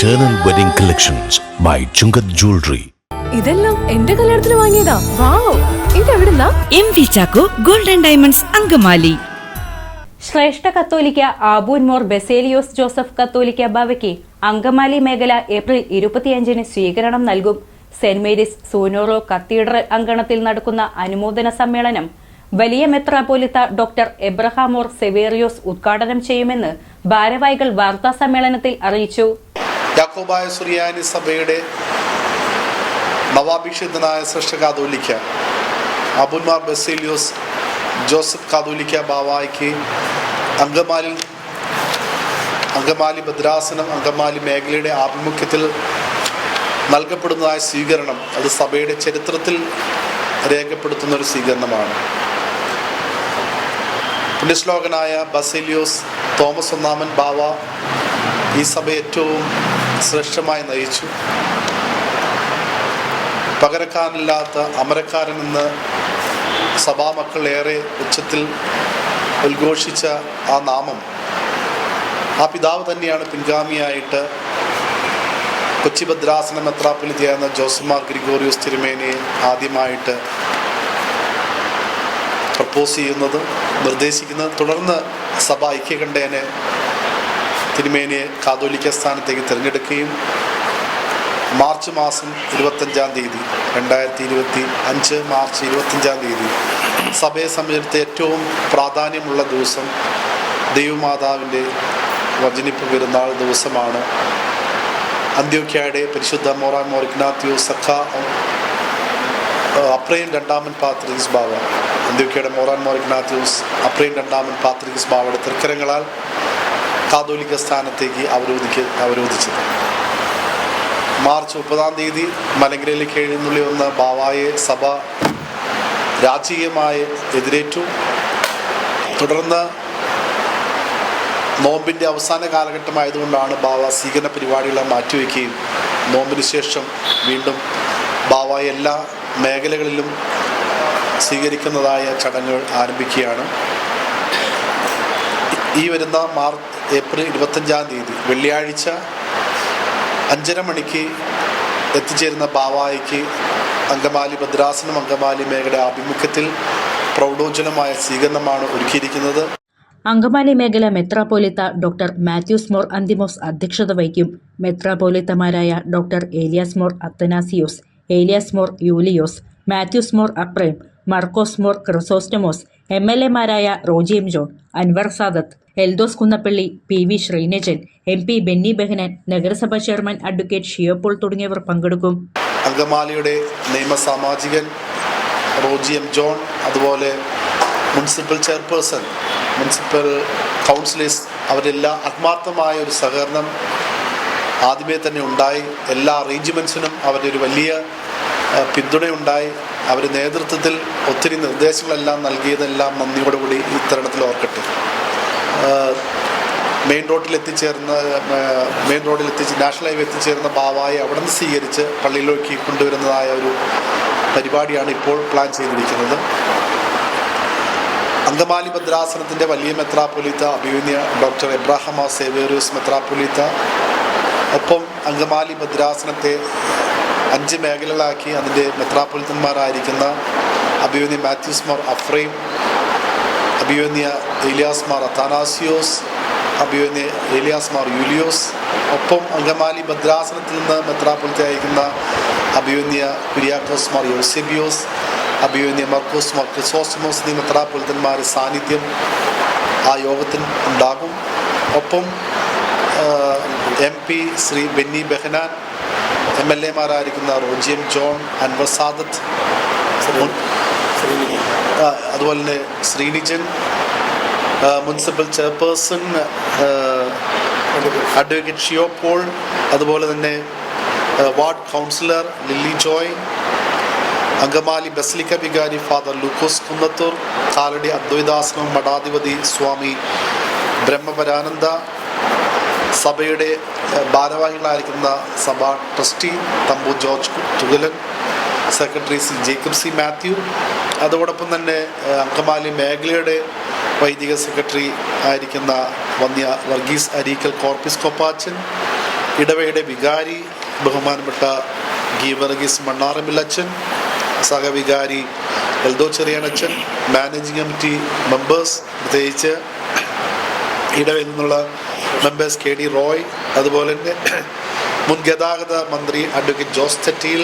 Eternal Wedding Collections by Chungat Jewelry. ഇതെല്ലാം എന്റെ കല്യാണത്തിന് വാങ്ങിയതാ. Wow ഇതെവിടുന്നാ? M V Chacko golden diamonds Angamaly. ശ്രേഷ്ഠ കത്തോലിക്ക ആബൂൻമോർ ബെസേലിയോസ് ജോസഫ് കത്തോലിക്ക ബാവയ്ക്ക് അങ്കമാലി മേഖല ഏപ്രിൽ ഇരുപത്തിയഞ്ചിന് സ്വീകരണം നൽകും. സെന്റ് മേരീസ് സൂനോറോ കത്തീഡ്രൽ അങ്കണത്തിൽ നടക്കുന്ന അനുമോദന സമ്മേളനം വലിയ മെത്രാപോലിത്ത ഡോക്ടർ എബ്രഹാമോർ സെവേറിയോസ് ഉദ്ഘാടനം ചെയ്യുമെന്ന് ഭാരവാഹികൾ വാർത്താ സമ്മേളനത്തിൽ അറിയിച്ചു. യാക്കോബായ സുറിയാനി സഭയുടെ നവാഭിഷിതനായ ശ്രേഷ്ഠ കാതോലിക്ക അബുന്മാർ ബസേലിയോസ് ജോസഫ് കാതോലിക്ക ബാവായ്ക്ക് അങ്കമാലിൽ അങ്കമാലി ഭദ്രാസനം അങ്കമാലി മേഖലയുടെ ആഭിമുഖ്യത്തിൽ നൽകപ്പെടുന്നതായ സ്വീകരണം അത് സഭയുടെ ചരിത്രത്തിൽ രേഖപ്പെടുത്തുന്ന ഒരു സ്വീകരണമാണ്. പുണ്യശ്ലോകനായ ബസേലിയോസ് തോമസ് ഒന്നാമൻ ബാവ ഈ സഭ ഏറ്റവും ശ്രേഷ്ഠമായി നയിച്ചു. പകരക്കാരനില്ലാത്ത അമരക്കാരനെന്ന് സഭാമക്കൾ ഏറെ ഉച്ചത്തിൽ ഉദ്ഘോഷിച്ച ആ നാമം ആ പിതാവ് തന്നെയാണ് പിൻഗാമിയായിട്ട് കൊച്ചി ഭദ്രാസന മെത്രാപ്പൊലിത്തിയായിരുന്ന ജോസമാർ ഗ്രിഗോറിയോസ് തിരുമേനിയെ ആദ്യമായിട്ട് പ്രപ്പോസ് ചെയ്യുന്നത് നിർദ്ദേശിക്കുന്നത്. തുടർന്ന് സഭ ഐക്യകണ്ഠേനെ തിരുമേനിയെ കാതോലിക്ക സ്ഥാനത്തേക്ക് തിരഞ്ഞെടുക്കുകയും മാർച്ച് മാസം ഇരുപത്തഞ്ചാം തീയതി രണ്ടായിരത്തി ഇരുപത്തി അഞ്ച് മാർച്ച് ഇരുപത്തഞ്ചാം തീയതി സഭയെ സംബന്ധിച്ച് ഏറ്റവും പ്രാധാന്യമുള്ള ദിവസം ദൈവമാതാവിന്റെ വചനിപ്പ് പെരുന്നാൾ ദിവസമാണ്. അന്ത്യോക്യയുടെ പരിശുദ്ധ മോറാൻ മോറിഗ്നാത്യോ സഖ അപ്രയും രണ്ടാമൻ പാത്രീസ് ബാവ അന്ത്യോക്യയുടെ മോറാൻ മോറിഗ്നാത്യൂസ് അപ്രയും രണ്ടാമൻ പാത്രീസ് ബാവയുടെ തൃക്കരങ്ങളാൽ കാതോലിക്ക സ്ഥാനത്തേക്ക് അവരോധിക്ക അവരോധിച്ചത്. മാർച്ച് മുപ്പതാം തീയതി മലങ്കരയിലേക്ക് എഴുന്നള്ളി വന്ന ബാവായെ സഭ രാജകീയമായി എതിരേറ്റു. തുടർന്ന് നോമ്പിന്റെ അവസാന കാലഘട്ടമായതുകൊണ്ടാണ് ബാവ സ്വീകരണ പരിപാടികളെ മാറ്റിവെക്കുകയും നോമ്പിന് ശേഷം വീണ്ടും ബാവ എല്ലാ മേഖലകളിലും സ്വീകരിക്കുന്നതായ ചടങ്ങുകൾ ആരംഭിക്കുകയാണ്. ഈ വരുന്ന മാർച്ച് ഏപ്രിൽ ഇരുപത്തഞ്ചാം തീയതി വെള്ളിയാഴ്ച അഞ്ചര മണിക്ക് എത്തിച്ചേരുന്ന ബാവായിക്ക് അങ്കമാലി ഭദ്രാസനം അങ്കമാലി മേഖലയുടെ ആഭിമുഖ്യത്തിൽ പ്രൗഢോജ്വലമായ സ്വീകരണമാണ് ഒരുക്കിയിരിക്കുന്നത്. അങ്കമാലി മേഖല മെത്രാപോലിത്ത ഡോക്ടർ മാത്യൂസ് മോർ അന്തിമോസ് അധ്യക്ഷത വഹിക്കും. മെത്രാപോലിത്തമാരായ doctor Elias Mor Athanasios Elias Mor Yulios Mathews Mor Aprem Markose Mor Chrysostomos M L എമാരായ Roji M John Anwar Sadath Eldhose Kunnappilly P V Sreenijan M P Benny Behanan നഗരസഭാ ചെയർമാൻ അഡ്വക്കേറ്റ് ഷിയോപോൾ തുടങ്ങിയവർ പങ്കെടുക്കും. അങ്കമാലിയുടെ നിയമസാമാജികൻ Roji M John അതുപോലെ municipal chairperson municipal councillors അവരെല്ലാം ആത്മാർത്ഥമായ ഒരു സഹകരണം ആദ്യമേ തന്നെ ഉണ്ടായി. എല്ലാ അറേഞ്ച്മെന്റ്സിനും അവരുടെ ഒരു വലിയ പിന്തുണയുണ്ടായി. അവർ നേതൃത്വത്തിൽ ഒത്തിരി നിർദ്ദേശങ്ങളെല്ലാം നൽകിയതെല്ലാം നന്ദിയോടുകൂടി ഈ തരണത്തിൽ ഓർക്കട്ടെ. മെയിൻ റോഡിൽ എത്തിച്ചേർന്ന മെയിൻ റോഡിൽ എത്തിച്ച് നാഷണൽ ഹൈവേ എത്തിച്ചേർന്ന ബാവായി അവിടെ നിന്ന് സ്വീകരിച്ച് പള്ളിയിലേക്ക് കൊണ്ടുവരുന്നതായ ഒരു പരിപാടിയാണ് ഇപ്പോൾ പ്ലാൻ ചെയ്തിരിക്കുന്നത്. അങ്കമാലി ഭദ്രാസനത്തിന്റെ വലിയ മെത്രാപ്പൊലീത്ത അഭിമന്യ ഡോക്ടർ എബ്രാഹമ സേവേറിയസ് മെത്രാപ്പൊലീത്ത. ഒപ്പം അങ്കമാലി ഭദ്രാസനത്തെ അഞ്ച് മേഖലകളാക്കി അതിന്റെ മെത്രാപ്പൊലിത്തന്മാരായിരിക്കുന്ന അഭിമന്യ മാത്യൂസ് മാർ അഫ്രൈം അഭിയോനിയ ഏലിയാസ് മാർ അത്താനാസിയോസ് അഭിയോനിയ ഏലിയാസ് മാർ യൂലിയോസ് ഒപ്പം അങ്കമാലി ഭദ്രാസനത്തിൽ നിന്ന് മെത്രാപ്പൊലിത്തെ അയക്കുന്ന അഭിമന്യ കുര്യാക്കോസ് മാർ യോസെബിയോസ് അഭിയോനിയ മർക്കോസ് മാർ ക്രിസോസ്റ്റമോസ് എന്നീ മെത്രാപ്പൊലിത്തന്മാരുടെ സാന്നിധ്യം ആ യോഗത്തിൽ ഉണ്ടാകും. ഒപ്പം M P Shri Benny Behanan M L എമാരായിരിക്കുന്ന റോജിയം ജോൺ അൻവർ സാദത്ത് അതുപോലെ തന്നെ Sreenijan municipal chairperson advocate Shiyo Paul അതുപോലെ തന്നെ ward councillor Lilly Joy Angamaly basilica വികാരി ഫാദർ ലൂക്കോസ് കുന്നത്തൂർ കാലടി അദ്വൈതാശ്രമം മഠാധിപതി സ്വാമി ബ്രഹ്മപരാനന്ദ സഭയുടെ ഭാരവാഹികളായിരിക്കുന്ന സഭാ trustee Thampu George Thukalan secretary C Jacob C Mathew അതോടൊപ്പം തന്നെ അങ്കമാലി മേഖലയുടെ വൈദിക സെക്രട്ടറി ആയിരിക്കുന്ന വന്യ വർഗീസ് അരീക്കൽ കോർപ്പിസ് കൊപ്പാച്ചൻ ഇടവയുടെ വികാരി ബഹുമാനപ്പെട്ട ഗീവർഗീസ് മണ്ണാറമ്പിലച്ചൻ സഹവികാരി എൽദോ ചെറിയണച്ചൻ മാനേജിംഗ് കമ്മിറ്റി മെമ്പേഴ്സ് പ്രത്യേകിച്ച് ഇടവയിൽ നിന്നുള്ള മെമ്പേഴ്സ് കെ ഡി റോയ് അതുപോലെ തന്നെ മുൻ ഗതാഗത മന്ത്രി അഡ്വക്കേറ്റ് ജോസ് തെറ്റിയിൽ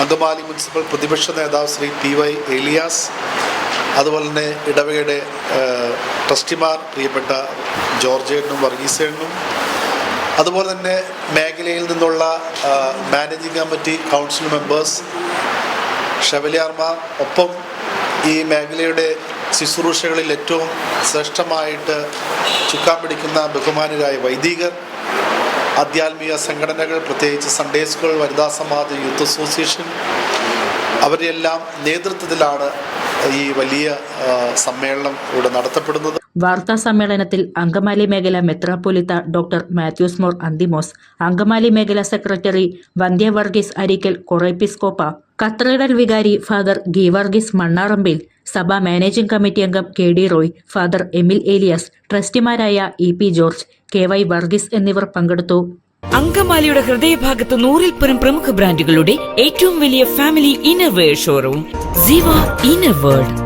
അങ്കമാലി മുനിസിപ്പൽ പ്രതിപക്ഷ നേതാവ് ശ്രീ പി വൈ ഏലിയാസ് അതുപോലെ തന്നെ ഇടവകയുടെ ട്രസ്റ്റിമാർ പ്രിയപ്പെട്ട ജോർജേട്ടനും വർഗീസേട്ടനും അതുപോലെ തന്നെ മേഖലയിൽ നിന്നുള്ള മാനേജിംഗ് കമ്മിറ്റി കൗൺസിൽ മെമ്പേഴ്സ് ഷെവലിയാർമാർ ഒപ്പം ഈ മേഖലയുടെ ശുശ്രൂഷകളിൽ ഏറ്റവും ശ്രേഷ്ഠമായിട്ട് ചുക്കാൻ പിടിക്കുന്ന ബഹുമാനരായ വൈദികർ ആധ്യാത്മിക സംഘടനകൾ പ്രത്യേകിച്ച് സൺഡേ സ്കൂൾ വനിതാ സമാജ് യൂത്ത് അസോസിയേഷൻ അവരെല്ലാം നേതൃത്വത്തിലാണ് ഈ വലിയ സമ്മേളനം ഇവിടെ നടത്തപ്പെടുന്നത്. വാർത്താ സമ്മേളനത്തിൽ അങ്കമാലി മേഖല മെത്രാപ്പൊലിത്ത ഡോക്ടർ മാത്യൂസ് മോർ അന്തിമോസ് അങ്കമാലി മേഖല സെക്രട്ടറി വന്ധ്യ വർഗീസ് അരിക്കൽ കൊറേപ്പിസ്കോപ്പ കത്തീഡ്രൽ വികാരി ഫാദർ ഗീവർഗീസ് മണ്ണാറമ്പിൽ സഭാ മാനേജിംഗ് കമ്മിറ്റി അംഗം K D Roy father Emil Elias ട്രസ്റ്റിമാരായ E P George K Y Varghese എന്നിവർ പങ്കെടുത്തു. അങ്കമാലിയുടെ ഹൃദയഭാഗത്ത് നൂറിൽ പരം പ്രമുഖ ബ്രാൻഡുകളുടെ ഏറ്റവും വലിയ family innerwear showroom Siva inner world